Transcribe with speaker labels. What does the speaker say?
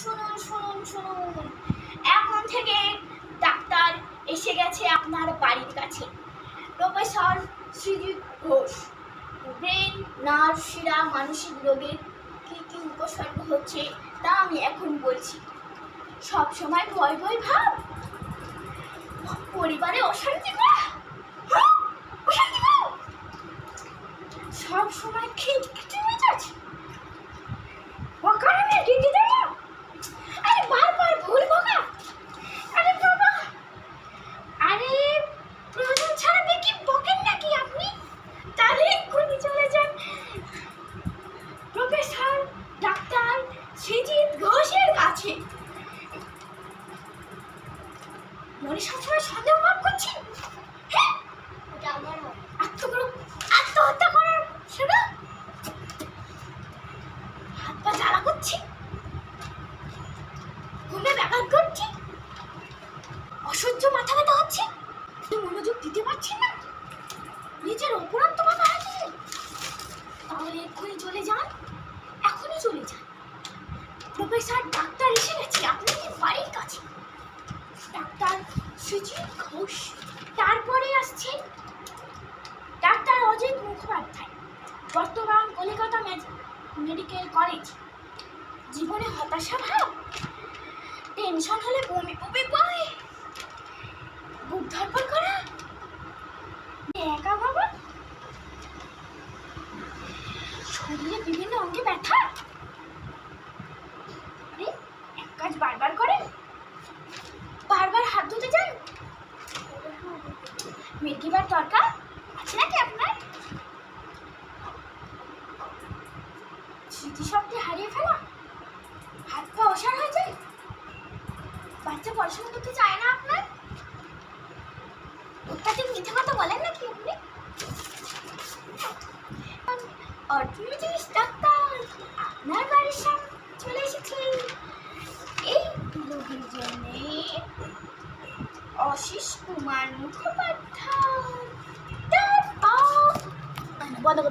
Speaker 1: শুনুন শুনুন শুনুন। এখন থেকে ডাক্তার এসে গেছে আপনার বাড়ির কাছে। Professor Sreejit Ghosh, brain, nerve, শিরা, মানসিক রোগের কী কী উপসর্গ হচ্ছে তা আমি এখন বলছি। সব সময় ভয় ভয় ভাব। পরিবারে অশান্তি করা হ্যাঁ? অশান্তি করা সব সময় খিটখিটে মেজাজ অকারণে ডিউটি দেওয়া আরে বারবার ভুল বকা আরে বাবা আরে প্রয়োজন ছাড়া দেখি বকেন নাকি আপনি তাহলে এক্ষুনি চলে যান প্রফেসর ডাক্তার সৃজিত ঘোষের কাছে মনে সবসময় সন্দেহ ভাব হ্যাঁ? হাত পা করছে? অসহ্য মাথা ব্যথা মনোযোগ দিতে না? নিজের তাহলে এক্ষুনি চলে যান। এখনই চলে যান। প্রফেসর ডাক্তার এসে গেছে। আপনাদের বাড়ির কাছে। সুজিত ঘোষ তারপরে আসছেন ডাক্তার অজিত মুখোপাধ্যায়, বর্তমান কলিকাতা মেডিকেল কলেজ জীবনে হতাশা ভাব টেনশন হলে বমি বমি পায়, বুক ধরপড় করা, একা বাবা শরীরে বিভিন্ন অঙ্গে ব্যথা। তরকা আছে নাকি আপনার? স্মৃতিশক্তি হারিয়ে ফেলা? হাত পা অসার হয়ে যায়? বাচ্চা পড়াশোনা করতে চায় না আপনার? অত্যাধিক মিথ্যে কথা বলেন নাকি আপনি? অর্থনীতিস ডাক্তার, আপনার বাড়ির সামনে চলে এসেছি। এই রোগীর জন্যে অশিস কুমার মুখোপাধ্যায়। বন্ধ করো।